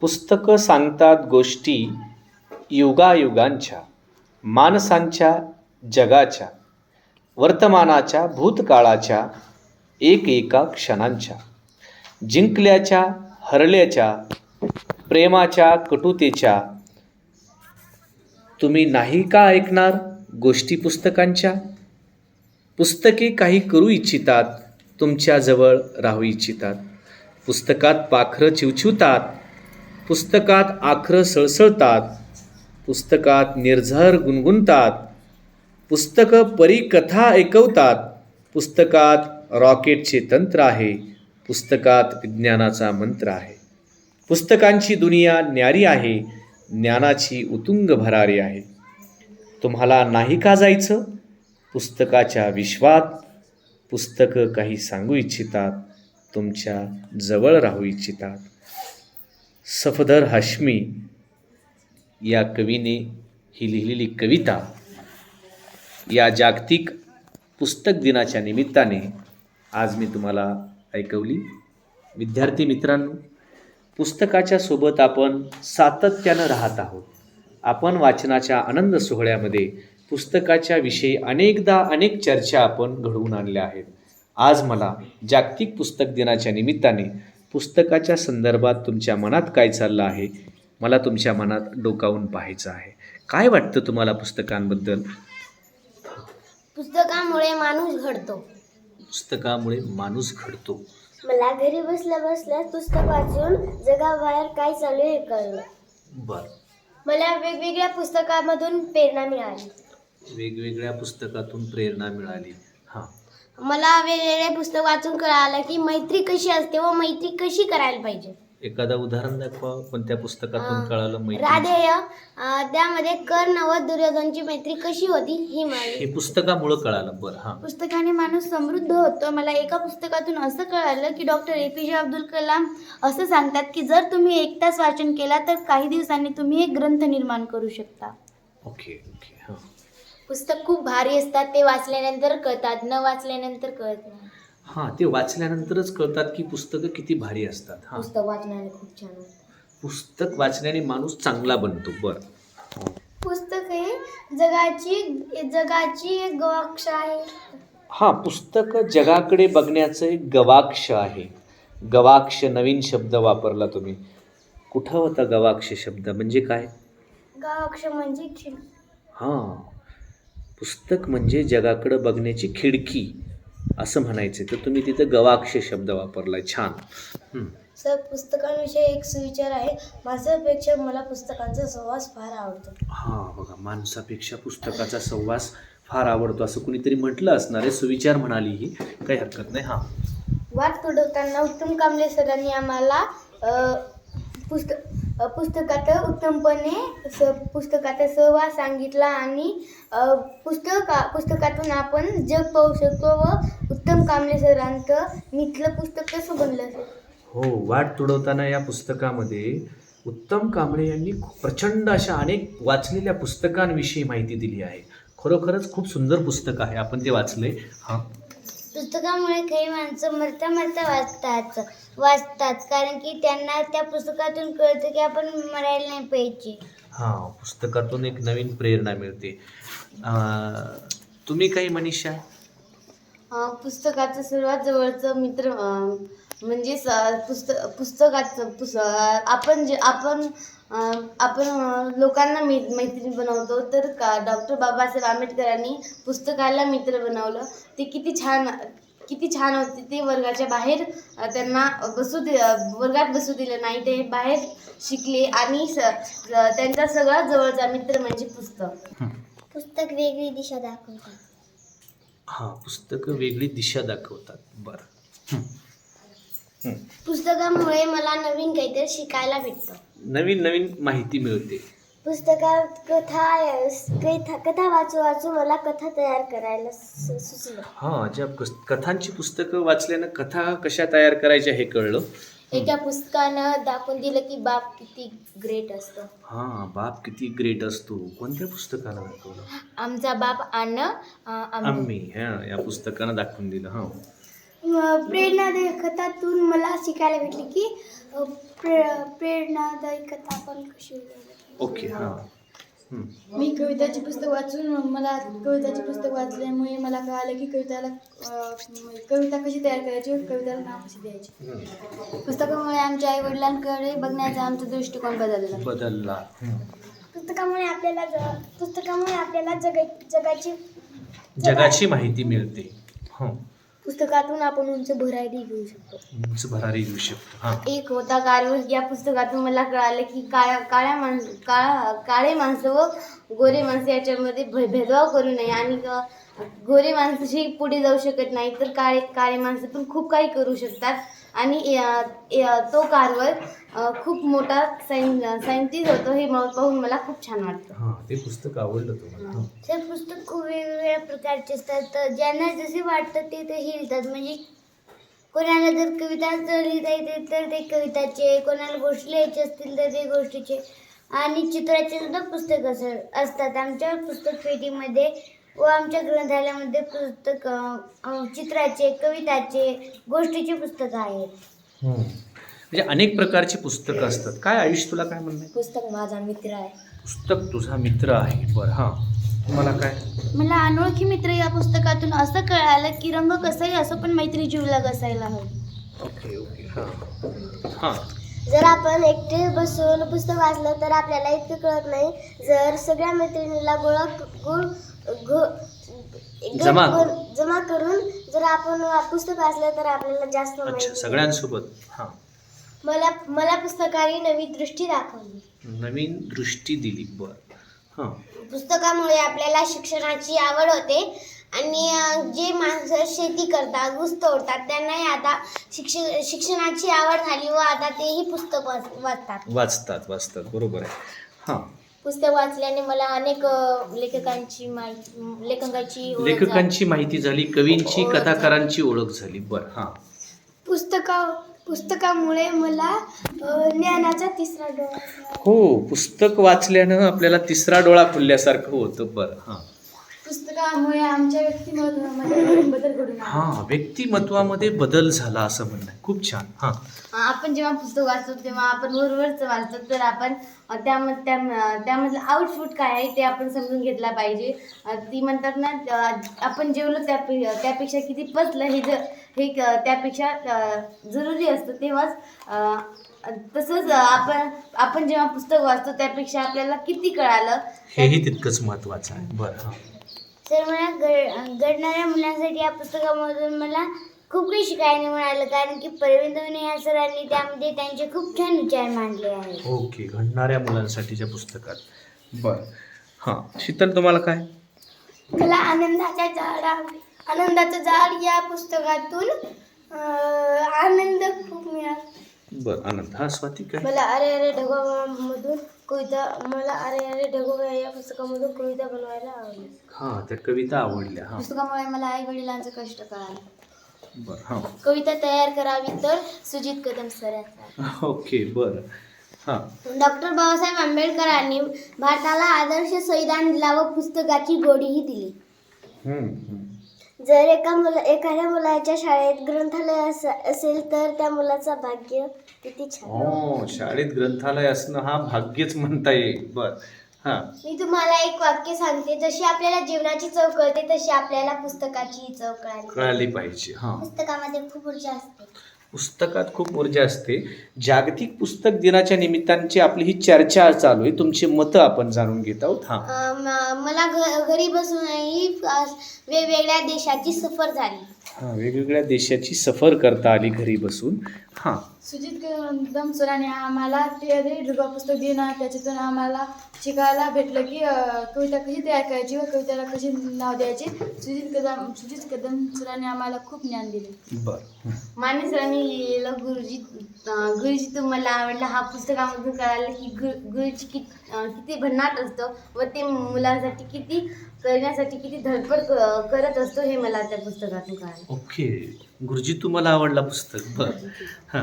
पुस्तकं सांगतात गोष्टी युगायुगांच्या माणसांच्या जगाच्या वर्तमानाच्या भूतकाळाच्या एक एका क्षणांच्या जिंकल्याच्या हरल्याच्या प्रेमाच्या कटुतेच्या. तुम्ही नाही का ऐकणार गोष्टी पुस्तकांच्या? पुस्तके काही करू इच्छितात तुमच्याजवळ राहू इच्छितात. पुस्तकात पाखरं चिवचिवतात पुस्तकात आखरं सळसळतात पुस्तकात निर्झर गुणगुणतात पुस्तकं परिकथा ऐकवतात पुस्तकात रॉकेटचे तंत्र आहे पुस्तकात विज्ञानाचा मंत्र आहे. पुस्तकांची दुनिया न्यारी आहे ज्ञानाची उतुंग भरारी आहे. तुम्हाला नाही का जायचं? पुस्तकाच्या विश्वात पुस्तकं काही सांगू इच्छितात तुमच्या जवळ राहू इच्छितात. सफदर हाश्मी या कवीने ही लिहिलेली कविता या जागतिक पुस्तक दिनाच्या निमित्ताने आज मी तुम्हाला ऐकवली. विद्यार्थी मित्रांनो पुस्तकाच्या सोबत आपण सातत्यानं राहत आहोत. आपण वाचनाच्या आनंद सोहळ्यामध्ये पुस्तकाच्या विषयी अनेकदा अनेक चर्चा आपण घडवून आणल्या आहेत. आज मला जागतिक पुस्तक दिनाच्या निमित्ताने पुस्तकाच्या संदर्भात तुमच्या मनात काय चाललं आहे? मला तुमच्या मनात डोकावून पाहायचं आहे. काय वाटतं तुम्हाला पुस्तकांबद्दल? पुस्तकामुळे माणूस घडतो. पुस्तकामुळे माणूस घडतो. मला घरी बसल्या बसल्या पुस्तक वाचून जगाबाहेर काय चालू आहे हे कळलं. बरं. मला वेगवेगळ्या पुस्तकामधून प्रेरणा मिळाली. वेगवेगळ्या पुस्तकातून प्रेरणा मिळाली. हां. मला वेगवेगळे पुस्तक वाचून कळालं की मैत्री कशी असते व मैत्री कशी करायला पाहिजे. एखादा उदाहरण दाखवा कोणत्या पुस्तकातून अं, कळालं माहिती राधेय अं, त्यामध्ये कर्ण व दुर्योधनची मैत्री कशी होती ही मिळाली हे पुस्तकामुळं कळालं बरं हां. पुस्तकाने माणूस समृद्ध होतो. मला एका पुस्तकातून असं कळालं की डॉक्टर ए पी जे अब्दुल कलाम असं सांगतात की जर तुम्ही एक तास वाचन केला तर काही दिवसांनी तुम्ही एक ग्रंथ निर्माण करू शकता. ओके ओके हां. पुस्तक खूप भारी असतात ते वाचल्यानंतर कळतात न वाचल्यानंतर कळत नाही. हां ते वाचल्यानंतरच कळतात की पुस्तकं किती भारी असतात हां. पुस्तक वाचण्याने खूप छान वाटतं पुस्तक वाचण्याने माणूस चांगला बनतो बरं. पुस्तक हे जगाची जगाची एक गवाक्ष आहे. हां पुस्तक जगाकडे बघण्याचं एक गवाक्ष आहे. गवाक्ष नवीन शब्द वापरला तुम्ही. कुठं होता गवाक्ष शब्द म्हणजे काय? गवाक्ष म्हणजे खिड. हां. पुस्तक म्हणजे जगाकडं बघण्याची खिडकी असं म्हणायचं तर तुम्ही तिथं गवाक्ष शब्द वापरलाय. छान. हं. सर पुस्तकांविषयी एक सुविचार आहे. माझ्यापेक्षा मला पुस्तकांचा सहवास फार आवडतो. हां बघा माणसापेक्षा पुस्तकाचा सहवास फार आवडतो असं कुणीतरी म्हटलं असणार आहे. सुविचार म्हणाली ही. काही हरकत नाही. हां. वाट तुडवताना उत्तम कांबळे सरांनी आम्हाला अ, पुस्तक पुस्तकात उत्तमपणे स पुस्तकाचा सहवास सांगितला आणि पुस्तक पुस्तका पुस्तकातून आपण जग पाहू शकतो व उत्तम कांबळे सरांचं मिथलं पुस्तक कसं बनलं हो वाट तुडवताना या पुस्तकामध्ये उत्तम कांबळे यांनी खूप प्रचंड अशा अनेक वाचलेल्या पुस्तकांविषयी माहिती दिली आहे. खरोखरच खूप सुंदर पुस्तक आहे. आपण ते वाचले हां. पुस्तकामुळे काही माणसं मरता मरता वाचतात वाचतात. कारण की त्यांना त्या पुस्तकातून कळतं की आपण मरायला नाही पाहिजे. हां पुस्तकातून एक नवीन प्रेरणा मिळते. अं, तुम्ही काही मनीषा? अं, पुस्तकाचं सर्वात जवळचं मित्र अं, म्हणजे स- पुस्तक पुस्तकाचं पुस आपण जे आपण आपण लोकांना मी मैत्रीण बनवतो. तर का डॉक्टर बाबासाहेब आंबेडकरांनी पुस्तकाला मित्र बनवलं. ते किती छान किती छान होते ते वर्गाच्या बाहेर त्यांना बसू दे वर्गात बसू दिलं नाही. ते बाहेर शिकले आणि स त्यांचा सगळ्यात जवळचा मित्र म्हणजे पुस्तक. पुस्तक वेगळी दिशा दाखवतात. हां पुस्तकं वेगळी दिशा दाखवतात. बरं. पुस्तकामुळे मला नवीन काहीतरी शिकायला भेटतं. नवीन नवीन माहिती मिळते. पुस्तकात कथा कथा कथा वाचू वाचू मला कथा तयार करायला सु- सुचलं. हां ज्या कथांची पुस्तकं वाचल्यानं कथा कशा तयार करायच्या हे कळलं. एका पुस्तकानं दाखवून दिलं की बाप किती ग्रेट असतो. हां बाप किती ग्रेट असतो. कोणत्या पुस्तकाला दाखवलं? आमचा बाप अन्न आम्ही. आम्ही हां या पुस्तकानं दाखवून दिलं हां. प्रेरणादायी कथातून मला शिकायला भेटले की प्रे प्रेरणादायी कथा पण कशी. ओके हां. मी कविताचे पुस्तक वाचून मला कविताचे पुस्तक वाचल्यामुळे मला कळालं की कविताला कविता कशी तयार करायची कविताला नाव कशी द्यायची. पुस्तकामुळे आमच्या आई वडिलांकडे बघण्याचा आमचा दृष्टिकोन बदलला बदलला. पुस्तकामुळे आपल्याला ज- पुस्तकामुळे आपल्याला जग जगाची जगाची माहिती मिळते हो पुस्तकातून आपण उंच भरारी घेऊ शकतो. उंच भरारी घेऊ शकतो हां. एक होता कारवर या पुस्तकातून मला कळालं की काळ्या काळ्या माणस काळा काळे माणसं व गोरे माणसं याच्यामध्ये भे- भेदभाव करू नये. आणि गोरे माणसाशी पुढे जाऊ शकत नाही तर काळे काळे माणसं पण खूप काही करू शकतात. आणि तो कारवर खूप मोठा सायन सायंटिस्ट होतो हे पाहून मला खूप छान वाटतं. हां ते पुस्तक आवडलं तुम्हाला. हं. तर पुस्तक खूप वेगवेगळ्या प्रकारचे असतात. तर ज्यांना जसे वाटतं ते तसे लिहितात. म्हणजे कोणाला जर कविता जर लिहिता येते तर ते कविताचे कोणाला गोष्टी लिहायचे असतील तर ते गोष्टीचे. आणि चित्राचे सुद्धा पुस्तक अस असतात. आमच्या पुस्तक पेटीमध्ये व आमच्या ग्रंथालयामध्ये पुस्तक चित्राचे कविताचे गोष्टीचे पुस्तकं आहेत. हं. म्हणजे अनेक प्रकारची पुस्तकं असतात. काय आयुष तुला काय म्हणणं आहे? पुस्तक माझा मित्र आहे. पुस्तक तुझा मित्र आहे. बरं हां. तुम्हाला काय? मला अनोळखी मित्र या पुस्तकातून असं कळालं की रंग कसाही असो पण मैत्री जीवलग असायला हवी. ओके ओके हां. हां. जर आपण एकटे बसून पुस्तक वाचलं तर आपल्याला इतकं कळत नाही. जर सगळ्या मैत्रिणीला गोळा गुळ जमा. करून- जमा करून जर आपण पुस्तक वाचलं तर आपल्याला जास्त अच्छा माहिती सगळ्यांसोबत. हां. मला मला पुस्तकाने नवी दृष्टी दाखवली. नवीन दृष्टी दिली बरं. हां. पुस्तकामुळे आपल्याला शिक्षणाची आवड होते आणि अं, जे माणसं शेती करतात ऊस तोडतात त्यांनाही आता शिक्ष शिक्षणाची आवड झाली व आता तेही पुस्तक वाच- वाचतात. वाचतात वाचतात. बरोबर आहे. हां. पुस्तक वाचल्याने मला अनेक लेखकांची माहिती लेखकांची ओळख. लेखकांची माहिती झाली कवींची ओळख झाली. कथाकारांची ओळख झाली बरं हां पुस्तका पुस्तकामुळे मला अ, ज्ञानाचा तिसरा डोळा. हो पुस्तक वाचल्यानं आपल्याला तिसरा डोळा खुलल्यासारखं होतं बरं हां पुस्तकामुळे आमच्या व्यक्तिमत्वामध्ये बदल घडून आला. हां व्यक्तिमत्वामध्ये बदल झाला असं म्हणणं आहे. खूप छान. हां. आपण जेव्हा पुस्तक वाचतो तेव्हा आपण वरवरचं वाचतो तर आपण अ, त्या त्यामधलं आउटपुट काय आहे ते आपण समजून घेतला पाहिजे. अ, ती म्हणतात ना अ, आपण जेवलो त्यापे त्यापेक्षा किती पचलं हे जर हे क- त्यापेक्षा अ, जरुरी असतं. तेव्हाच अ, तसंच आपण आपण जेव्हा पुस्तक वाचतो त्यापेक्षा आपल्याला किती कळालं? हेही तितकंच महत्त्वाचं आहे. बरं हां. तर मला घड घडणाऱ्या मुलांसाठी या पुस्तकामधून मला खूप काही शिकायला मिळालं. कारण की परविंद या सरांनी त्यामध्ये त्यांचे खूप छान विचार मांडले आहेत. ओके घडणाऱ्या मुलांसाठीच्या पुस्तकात. बरं. हां शीतल तुम्हाला काय? मला आनंदाच्या झाडा आनंदाचं झाड या पुस्तकातून आनंद खूप मिळाला. बरं आनंद. हा स्वाती काय? मला अरे अरे ढगोबामधून कविता मला अरे अरे ढगोबा या पुस्तकामधून कविता बनवायला आवडली. हां त्या कविता आवडल्या हां. पुस्तकामुळे मला आई वडिलांचं कष्ट कळालं. बरं हां. कविता तयार करावी तर सुजित कदम सरांचा. ओके बरं. हां. डॉक्टर बाबासाहेब आंबेडकरांनी भारताला आदर्श संविधान दिला व पुस्तकाची गोडीही दिली. हम्म, हम्म. जर एका मुला एखाद्या मुलाच्या शाळेत ग्रंथालय अस- असेल तर त्या मुलाचं भाग्य किती छान. हो शाळेत ग्रंथालय असणं हा भाग्यच म्हणता येईल. बर हा. मी तुम्हाला एक वाक्य सांगते. जशी आपल्याला जीवनाची चव कळते तशी आपल्याला पुस्तकाची चव कळाली. कळाली पाहिजे हा. पुस्तकामध्ये खूप ऊर्जा असते. पुस्तकात खूप ऊर्जा असते. जागतिक पुस्तक दिनाच्या निमित्तांची आपली ही चर्चा चालू आहे. तुमची मतं आपण जाणून घेत आहोत. हा. मला घ घरी बसूनही वेगवेगळ्या देशाची सफर झाली. हा वेगवेगळ्या देशाची सफर करता आली घरी बसून. हा. सुजित कदम सरांनी आम्हाला ते ढुबा पुस्तक दिलं त्याच्यातून आम्हाला शिकायला भेटलं की कविता कशी तयार करायची व कवितेला कशी नाव द्यायचे? सुजित कदम सुजित कदम सरांनी आम्हाला खूप ज्ञान दिले. बर. माने सरांनी लिहिलेलं गुरुजी गुरुजी तुम्हाला आवडला. हा पुस्तकामधून कळालं की गु गुरुजी कि किती भन्नाट असतो व ते मुलांसाठी किती करण्यासाठी किती धडपड करत असतो हे मला त्या पुस्तकातून कळालं. ओके. गुरुजी तुम्हाला आवडला पुस्तक. बर. हा.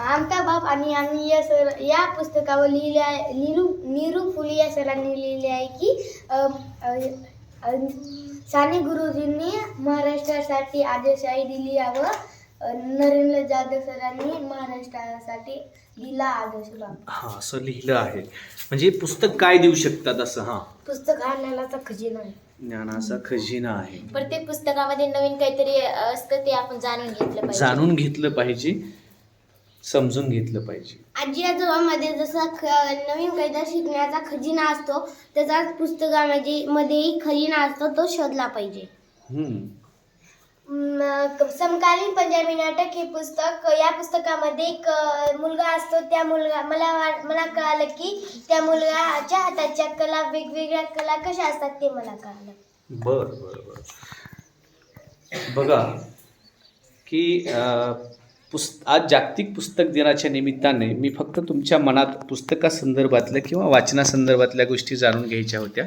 आमचा बाप आणि आम्ही या सर या पुस्तकावर लिहिले आहे नीरू नीरू फुले या सरांनी लिहिले आहे की अम, अ, अ, साने गुरुजींनी महाराष्ट्रासाठी आदेशाही दिली व अ, नरेंद्र जाधव सरांनी महाराष्ट्रासाठी दिला आदर्श बाब. हां असं लिहिलं आहे. म्हणजे पुस्तक काय देऊ शकतात असं हां? पुस्तक हा ज्ञानाचा खजिना आहे. ज्ञानाचा खजिना आहे. प्रत्येक पुस्तकामध्ये नवीन काहीतरी असतं ते आपण जाणून घेतलं पाहिजे. जाणून घेतलं पाहिजे समजून घेतलं पाहिजे. आजी आजोबामध्ये जसा ख नवीन काहीतरी शिकण्याचा खजिना असतो तसाच पुस्तकामध्ये मध्येही खजिना असतो तो शोधला पाहिजे. हम्म. समकालीन पंजाबी नाटक हे पुस्तक या पुस्तकामध्ये एक मुलगा असतो त्या मुलगा मला वाट मला कळालं की त्या मुलगाच्या हाताच्या कला वेगवेगळ्या कला कशा असतात ते मला कळालं. बर बर बर. बघा की पुस्त आज जागतिक पुस्तक दिनाच्या निमित्ताने मी फक्त तुमच्या मनात पुस्तकासंदर्भातल्या किंवा वाचनासंदर्भातल्या गोष्टी जाणून घ्यायच्या होत्या.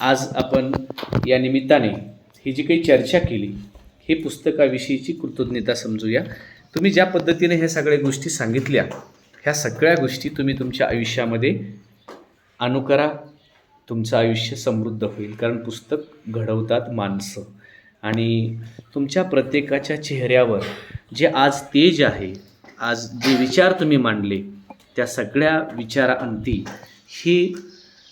आज आपण या निमित्ताने ही जी काही चर्चा केली हे पुस्तकाविषयीची कृतज्ञता समजूया. तुम्ही ज्या पद्धतीने ह्या सगळ्या गोष्टी सांगितल्या ह्या सगळ्या गोष्टी तुम्ही तुमच्या आयुष्यामध्ये अनुकरा तुमचं आयुष्य समृद्ध होईल. कारण पुस्तक घडवतात माणसं. आणि तुमच्या प्रत्येकाच्या चेहऱ्यावर जे आज तेज आहे आज जे विचार तुम्ही मांडले त्या सगळ्या विचाराअंती ही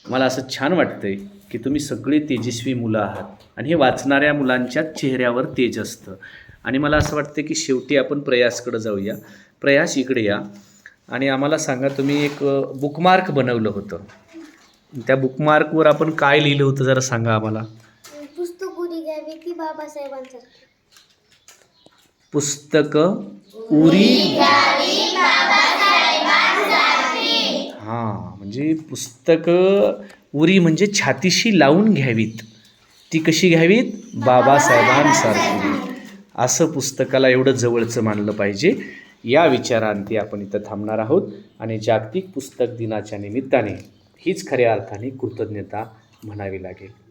मला असं छान वाटतं आहे की तुम्ही सगळे तेजस्वी मुलं आहात. आणि हे वाचणाऱ्या मुलांच्या चेहऱ्यावर तेज असतं. आणि मला असं वाटतं की शेवटी आपण प्रयासकडे जाऊया. प्रयास इकडे या. आणि आम्हाला सांगा तुम्ही एक बुकमार्क बनवलं होतं. त्या बुकमार्कवर आपण काय लिहिलं होतं जरा सांगा आम्हाला. पुस्तक उडी घ्यावी बाबासाहेबांचं? पुस्तक उरी हां म्हणजे पुस्तक उरी म्हणजे छातीशी लावून घ्यावीत. ती कशी घ्यावीत? बाबासाहेबांसारखी. असं पुस्तकाला एवढं जवळचं मानलं पाहिजे. या विचारांती आपण इथं थांबणार आहोत आणि जागतिक पुस्तक दिनाच्या निमित्ताने हीच खऱ्या अर्थाने कृतज्ञता म्हणावी लागेल.